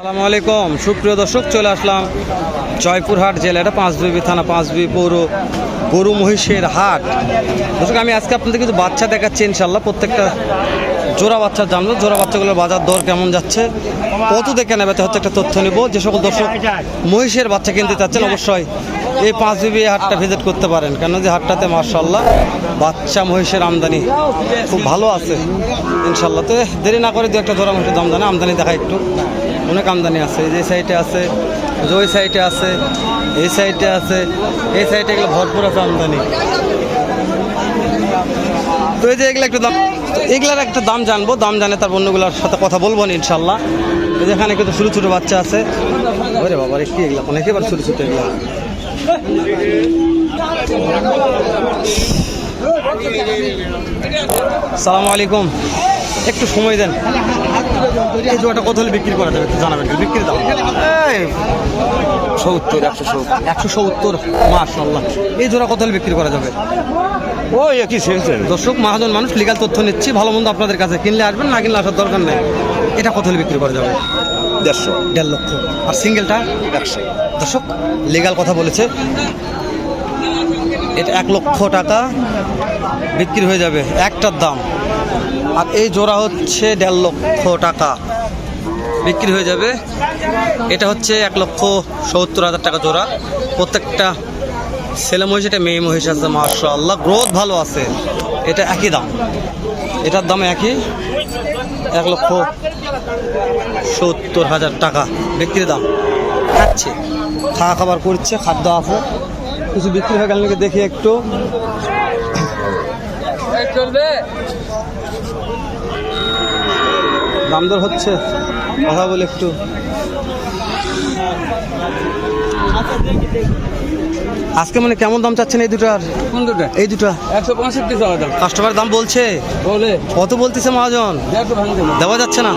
আসসালামু আলাইকুম। সুপ্রিয় দর্শক, চলে আসলাম জয়পুরহাট জেলা, এটা পাঁচবিবি থানা পাঁচবি পৌর গরু মহিষের হাট। দর্শক, আমি আজকে আপনাদের কিছু বাচ্চা দেখাচ্ছি ইনশাল্লাহ প্রত্যেকটা জোড়া বাচ্চা জানব। জোড়া বাচ্চাগুলোর বাজার দর কেমন যাচ্ছে, কত দেখে নেবে হচ্ছে একটা তথ্য নিব। যে সকল দর্শক মহিষের বাচ্চা কিনতে চাচ্ছেন, অবশ্যই এই পাঁচ বিবি হাটটা ভিজিট করতে পারেন। কেন যে হাটটাতে মার্শাল্লাহ বাচ্চা মহিষের আমদানি খুব ভালো আছে ইনশাল্লাহ তো দেরি না করে দু একটা জোড়া মহিষের দাম জানে আমদানি দেখা একটু। অনেক আমদানি আছে, এই যে সাইডে আছে ওই সাইডে আছে, এই সাইডে আছে, এই সাইডে এগুলো ভরপুর আছে আমদানি। তো এই যে এগুলো একটু দাম, এগুলার একটা দাম জানব, দাম জানে তার অন্যগুলোর সাথে কথা বলব না ইনশাল্লাহ। এই যে এখানে কিন্তু ছোটো ছোটো বাচ্চা আছে। ওরে বাবা কি এগুলো? অনেক এবার ছোটো ছোটো এগুলো। সালামু আলাইকুম। একটু সময় দেন। এই জোয়াটা কত হলে বিক্রি করা যাবে একটু জানাবেন বিক্রি দাম সত্তর একশো সত্তর। একশো সত্তর মাশাল্লাহ এই জোড়া কত হলে বিক্রি করা যাবে? ও একই সেন্সের দর্শক মহাজন মানুষ লিগাল তথ্য নিচ্ছি ভালো মন্দ আপনাদের কাছে কিনলে আসবেন না কিনলে আসার দরকার নেই। এটা কত হলে বিক্রি করা যাবে? দেড়শো। দেড় লক্ষ। আর সিঙ্গেলটা একশো। দর্শক লিগাল কথা বলেছে। এটা এক লক্ষ টাকা বিক্রি হয়ে যাবে একটার দাম। আর এই জোড়া হচ্ছে দেড় লক্ষ টাকা। বিক্রি হয়ে যাবে। এটা হচ্ছে এক লক্ষ সত্তর হাজার টাকা জোড়া। প্রত্যেকটা ছেলে মহিষ, এটা মেয়ে মহিষ আছে মার্শাল্লাহ গ্রোথ ভালো আছে। এটা একই দাম। এটার দাম একই। এক লক্ষ সত্তর হাজার টাকা বিক্রির দাম। খাচ্ছে। খাওয়া খাবার করছে, খাদ্য আছে। কিছু বিক্রি হয়ে গেল দেখি একটু। দাম দর হচ্ছে কথা বলে একটু। আজকে মানে কেমন দাম চাচ্ছেন এই দুটার? কোন দুটো? এই দুটা। একশো পঁয়ষট্টি দাম। কাস্টমার দাম বলছে। বলে। কত বলতেছে মহাজন? দেওয়া যাচ্ছে না।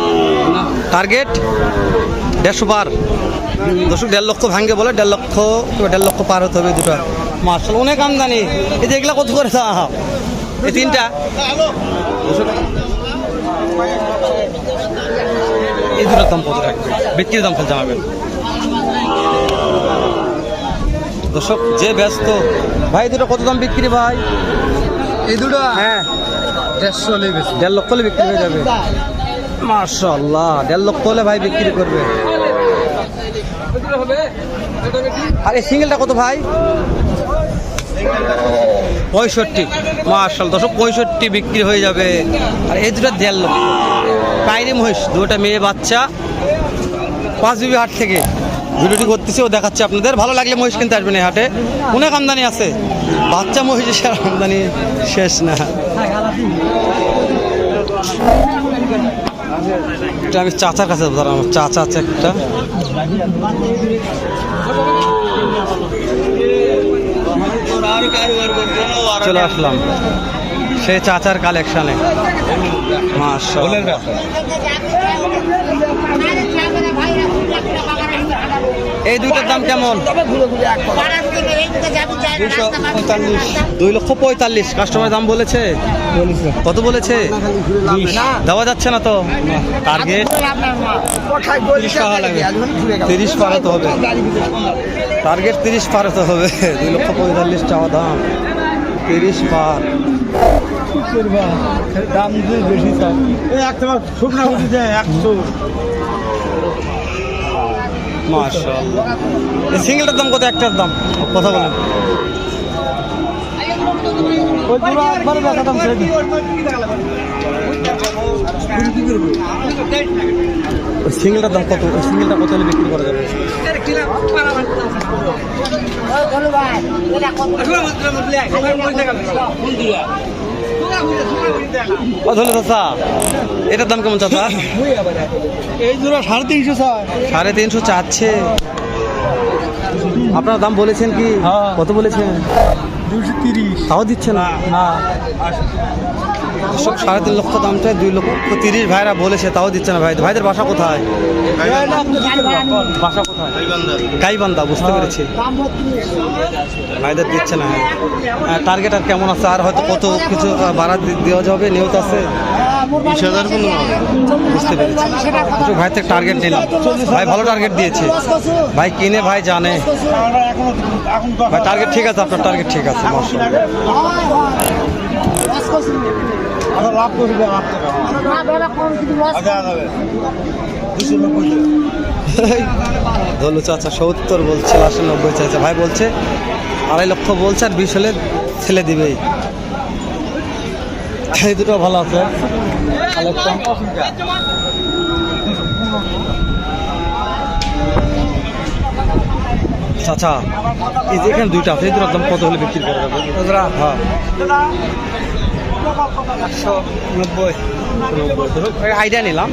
টার্গেট দেড়শো পার দশক দেড় লক্ষ ভাঙ্গে বলে দেড় লক্ষ কিংবা দেড় লক্ষ পার হতে হবে দুটো। মার্শাল অনেক আমদানি। এই যে এগুলা কত করে দাম? এই তিনটা। এই দুটোর দাম কত থাকবে? বিক্রির দাম কত জানাবেন? দর্শক যে ব্যস্ত ভাই দুটো কত দাম বিক্রি ভাই? এই দুটো? হ্যাঁ। দেড়শো দেড় লক্ষ হলে বিক্রি হয়ে যাবে। মার্শাল্লাহ দেড় লক্ষ হলে ভাই বিক্রি করবে। আর এই সিঙ্গেলটা কত ভাই? পঁয়ষট্টি। মার্শাল দশক পঁয়ষট্টি বিক্রি হয়ে যাবে। আর এই দুটো দেড় লক্ষ। কাইরি মহিষ, দুটা মেয়ে, বাচ্চা। পাঁচ বিবি হাট থেকে ভিডিওটি করতেছি, ও দেখাচ্ছে আপনাদের। ভালো লাগলে মহিষ কিনতে আসবেন এই হাটে। অনেক আমদানি আছে। বাচ্চা মহিষের আমদানি শেষ না। এটা আমি চাচার কাছে ধরো আমার চাচা আছে একটা। চলে আসলাম। সে চাচার কালেকশানে মাশাআল্লাহ। এই দুইটার দাম কেমন? দুই লক্ষ পঁয়তাল্লিশ। কাস্টমার দাম বলেছে? কত বলেছে? দেওয়া যাচ্ছে না তো? টার্গেট তিরিশ পার হতে হবে। টার্গেট তিরিশ পার হতে হবে। দুই লক্ষ পঁয়তাল্লিশ চাওয়া দাম। তিরিশ পার দাম বেশি একশো। মাশাআল্লাহ। সিঙ্গেলটার দাম কত? একটার দাম। কথা বলেন। ওই দুটো একবারে দেখা দাম ছেড়ে ওই সিঙ্গেলটার দাম কত? ওই সিঙ্গেলটা কত হলে বিক্রি করা যাবে? চাচা। এটার দাম কেমন চাচা? এই দুটো সাড়ে তিনশো সাড়ে তিনশো চাচ্ছে। আপনার দাম বলেছেন কি? হ্যাঁ। কত বলেছেন? দুশো তিরিশ। তাও দিচ্ছে না? না সাড়ে তিন লক্ষ দামটা দুই লক্ষ তিরিশ ভাইরা বলেছে তাও দিচ্ছে না ভাই। ভাইদের বাসা কোথায়? বাসা কোথায়? গাইবান্ধা বুঝতে পেরেছি। ভাইদের দিচ্ছে না টার্গেট আর কেমন আছে? আর হয়তো কত কিছু বাড়া দেওয়া যাবে নিয়ত আছে? বিশ হাজার কোনো বুঝতে পেরেছি। একটু ভাই থেকে টার্গেট নিলাম। ভাই ভালো টার্গেট দিয়েছে। ভাই কিনে ভাই জানে। ভাই টার্গেট ঠিক আছে আপনার টার্গেট ঠিক আছে মাশাআল্লাহ। লাভ করবে নব্বই ধলু চাচা সত্তর বলছে লাস্টে নব্বই চাচা। ভাই বলছে আড়াই লক্ষ বলছে আর বিশ হলে ছেলে দিবেই। এই দুটো ভালো আছে। কালেকশন চাচা এই যে এখানে দুইটা আছে দুটোর দাম কত হলে বিক্রি করা যাবে? হ্যাঁ। একশো নব্বই। আইডিয়া নিলাম।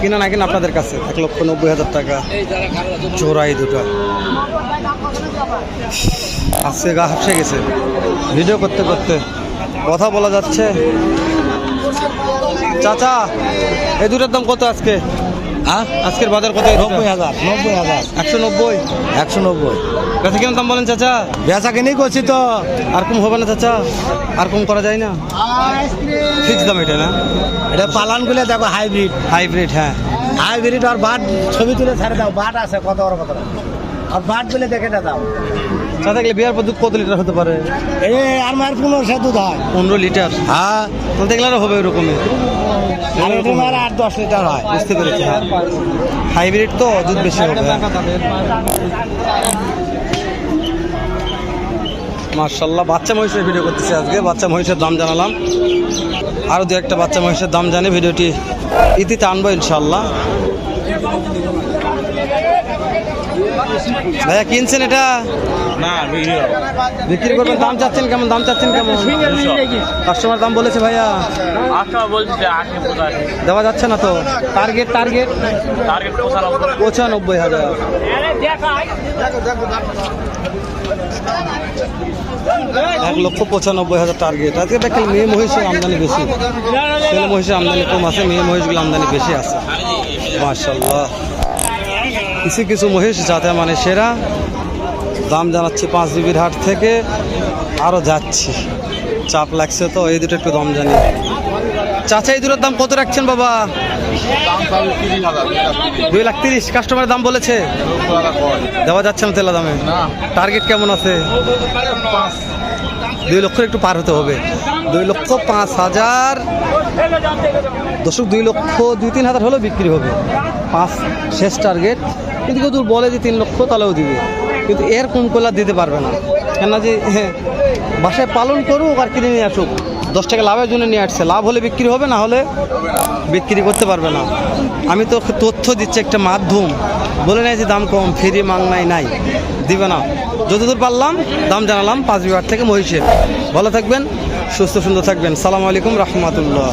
কিনা না কিনা আপনাদের কাছে এক লক্ষ নব্বই হাজার টাকা। চোরাই দুটো। আজকে গা হাসে গেছে। ভিডিও করতে করতে কথা বলা যাচ্ছে। চাচা এই দুটোর দাম কত আজকে? হ্যাঁ? আজকের বাজার কত নব্বই হাজার। নব্বই হাজার। একশো নব্বই? একশো নব্বই। কাছে কেমন দাম বলেন চাচা? বেচা কিনি করছি তো। আর কম হবে না চাচা? আর কম করা যায় না? ফিক্স দাম এটা না? এটা পালানগুলো দেখো হাইব্রিড। হাইব্রিড হ্যাঁ। হাইব্রিড আর বাট ছবি তুলে ছাড়ে দাও। বাট আছে কত বড় কত আর বাটগুলো দেখে দাও। চাচা গেলে বিয়ার পর দুধ কত লিটার হতে পারে? এই আর মার পনেরো সে দুধ হয়। পনেরো লিটার? হ্যাঁ। তো দেখলে আরও হবে ওরকমই আর এটা আট দশ লিটার হয়। বুঝতে পেরেছি হ্যাঁ। হাইব্রিড তো দুধ বেশি হবে। মার্শাল্লাহ বাচ্চা মহিষের ভিডিও করতেছি আজকে। বাচ্চা মহিষের দাম জানালাম। আরও দু একটা বাচ্চা মহিষের দাম জানি ভিডিওটি ইতিতে আনব ইনশাল্লাহ। ভাইয়া কিনছেন এটা? না বিক্রি করবেন দাম চাচ্ছেন কেমন? দাম চাচ্ছেন কেমন? কাস্টমার দাম বলেছে ভাইয়া। দেওয়া যাচ্ছে না তো? টার্গেট টার্গেট পঁচানব্বই। হাজার। এক লক্ষ পঁচানব্বই হাজার টার্গেট আজকে দেখেন মেয়ে মহিষের আমদানি বেশি। ছেলে মহিষের আমদানি কম আছে মেয়ে মহিষগুলো আমদানি বেশি আছে। মার্শাল্লাহ কিছু কিছু মহিষ যাতে মানে সেরা দাম জানাচ্ছি পাঁচ বিবির হাট থেকে আরও যাচ্ছি। চাপ লাগছে তো এই দুটো একটু দাম জানি। চাচা এই দুটোর দাম কত রাখছেন বাবা? দুই লাখ তিরিশ কাস্টমার দাম বলেছে? দেওয়া যাচ্ছে না তেলা দামে। টার্গেট কেমন আছে? দুই লক্ষ একটু পার হতে হবে। দুই লক্ষ পাঁচ হাজার। দশক দুই লক্ষ দুই তিন হাজার হলেও বিক্রি হবে। পাঁচ শেষ টার্গেট কিন্তু কেউ বলে যে তিন লক্ষ, তাহলেও দিবে। কিন্তু এর কোন কলার দিতে পারবে না। কেননা যে হ্যাঁ বাসায় পালন করুক আর কিনে নিয়ে আসুক। দশ টাকা লাভের জন্য নিয়ে আসছে। লাভ হলে বিক্রি হবে, না হলে বিক্রি করতে পারবে না। আমি তো তথ্য দিচ্ছি একটা মাধ্যম। বলে নেয় যে দাম কম, ফ্রি মাংনাই নাই দিবে না। যতদূর পারলাম, দাম জানালাম পাঁচ বিবার থেকে মহিষের। ভালো থাকবেন, সুস্থ সুন্দর থাকবেন। সালাম আলাইকুম, রহমতুল্লাহ।